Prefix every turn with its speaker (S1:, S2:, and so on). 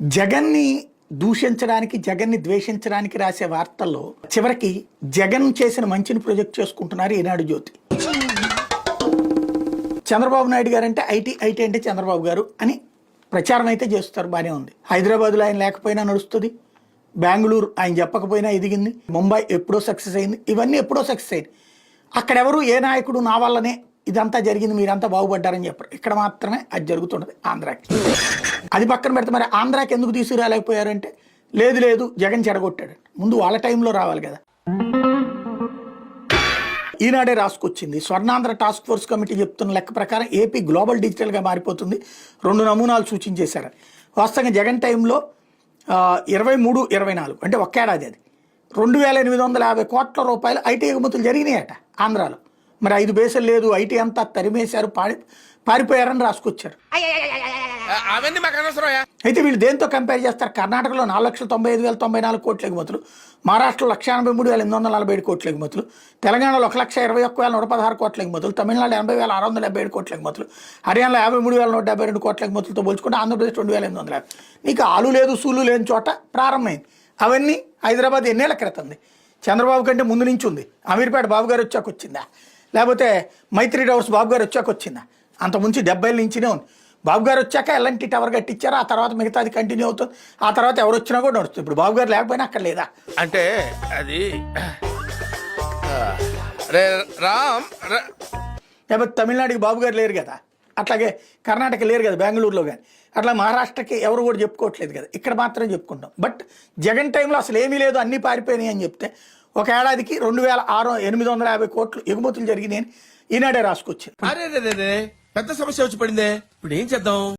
S1: జగన్ని దూషించడానికి జగన్ని ద్వేషించడానికి రాసే వార్తల్లో చివరికి జగన్ చేసిన మంచిని ప్రొజెక్ట్ చేసుకుంటున్నారు ఈనాడు జ్యోతి. చంద్రబాబు నాయుడు గారు అంటే ఐటీ ఐటీ అంటే చంద్రబాబు గారు అని ప్రచారం అయితే చేస్తారు బాగానే ఉంది. హైదరాబాద్లో ఆయన లేకపోయినా నడుస్తుంది. బెంగళూరు ఆయన చెప్పకపోయినా ఎదిగింది. ముంబై ఎప్పుడో సక్సెస్ అయింది. ఇవన్నీ ఎప్పుడో సక్సెస్ అయింది అక్కడెవరు ఏ నాయకుడు నా వల్లనే ఇదంతా జరిగింది మీరంతా బాగుపడ్డారని చెప్పరు. ఇక్కడ మాత్రమే అది జరుగుతున్నది ఆంధ్రాకి. అది పక్కన పెడితే మరి ఆంధ్రాకి ఎందుకు తీసుకురాలేకపోయారంటే లేదు లేదు జగన్ చెడగొట్టాడు ముందు వాళ్ళ టైంలో రావాలి కదా. ఈనాడే రాసుకొచ్చింది. స్వర్ణాంధ్ర టాస్క్ ఫోర్స్ కమిటీ చెప్తున్న లెక్క ప్రకారం ఏపీ గ్లోబల్ డిజిటల్గా మారిపోతుంది. రెండు నమూనాలు సూచించేశారు. వాస్తవంగా జగన్ టైంలో ఇరవై మూడు ఇరవై నాలుగు అంటే ఒక్కేడాది అది. రెండు వేల ఎనిమిది వందల యాభై కోట్ల రూపాయలు ఐటీ ఎగుమతులు జరిగినాయట ఆంధ్రాలో. మరి ఐదు బేసలు లేదు ఐటీ అంతా తరిమేశారు పారి పారిపోయారని రాసుకొచ్చారు.
S2: అవన్నీ మాకు అనవసరం
S1: అయితే వీళ్ళు దేంతో కంపేర్ చేస్తారు? కర్ణాటకలో నాలుగు లక్షల తొంభై ఐదు వేల తొంభై నాలుగు కోట్ల ఎగుమతులు మహారాష్ట్రలో లక్ష ఎనభై మూడు వేల ఎనిమిది వందల నలభై ఏడు కోట్ల ఎగుమతులు తెలంగాణలో ఒక లక్ష ఇరవై ఒక్క వేల నూట పదహారు కోట్ల ఎగుమతులు తమిళనాడు ఎనభై వేల ఆరు వందల డెబ్బై ఏడు కోట్ల ఎగుమతులు హర్యానాలో యాభై మూడు వేల నూట డెబ్బై రెండు కోట్ల ఎగుమతులతో పోల్చుకుంటే ఆంధ్రప్రదేశ్ రెండు వేల ఎనిమిది వందల యాభై. నీకు ఆలు లేదు సూలు లేని చోట ప్రారంభమైంది. అవన్నీ హైదరాబాద్ ఎన్నేళ్ళ క్రితంది చంద్రబాబు కంటే ముందు నుంచి ఉంది. అమీర్పేట బాబు గారు వచ్చాక వచ్చిందా లేకపోతే మైత్రి టవర్స్ బాబు గారు వచ్చాక వచ్చిందా? అంత ముంచి డెబ్బై నుంచినే ఉంది. బాబు గారు వచ్చాక ఎలాంటి టవర్ కట్టించారు ఆ తర్వాత మిగతాది కంటిన్యూ అవుతుంది. ఆ తర్వాత ఎవరు వచ్చినా కూడా నడుస్తుంది. ఇప్పుడు బాబు గారు లేకపోయినా అక్కడ లేదా?
S2: అంటే అది రే రామ్
S1: లేకపోతే తమిళనాడుకి బాబు గారు లేరు కదా? అట్లాగే కర్ణాటక లేరు కదా బెంగళూరులో కానీ అట్లా మహారాష్ట్రకి ఎవరు కూడా చెప్పుకోవట్లేదు కదా? ఇక్కడ మాత్రం చెప్పుకుంటాం. బట్ జగన్ టైంలో అసలు ఏమీ లేదు అన్నీ పారిపోయినాయి అని చెప్తే ఒక ఏడాదికి రెండు వేల ఆరు ఎనిమిది వందల యాభై కోట్లు ఎగుమతులు జరిగినాయని ఈనాడే రాసుకొచ్చింది
S2: అరే పెద్ద సమస్య వచ్చి పడిందే. ఇప్పుడు ఏం చేద్దాం?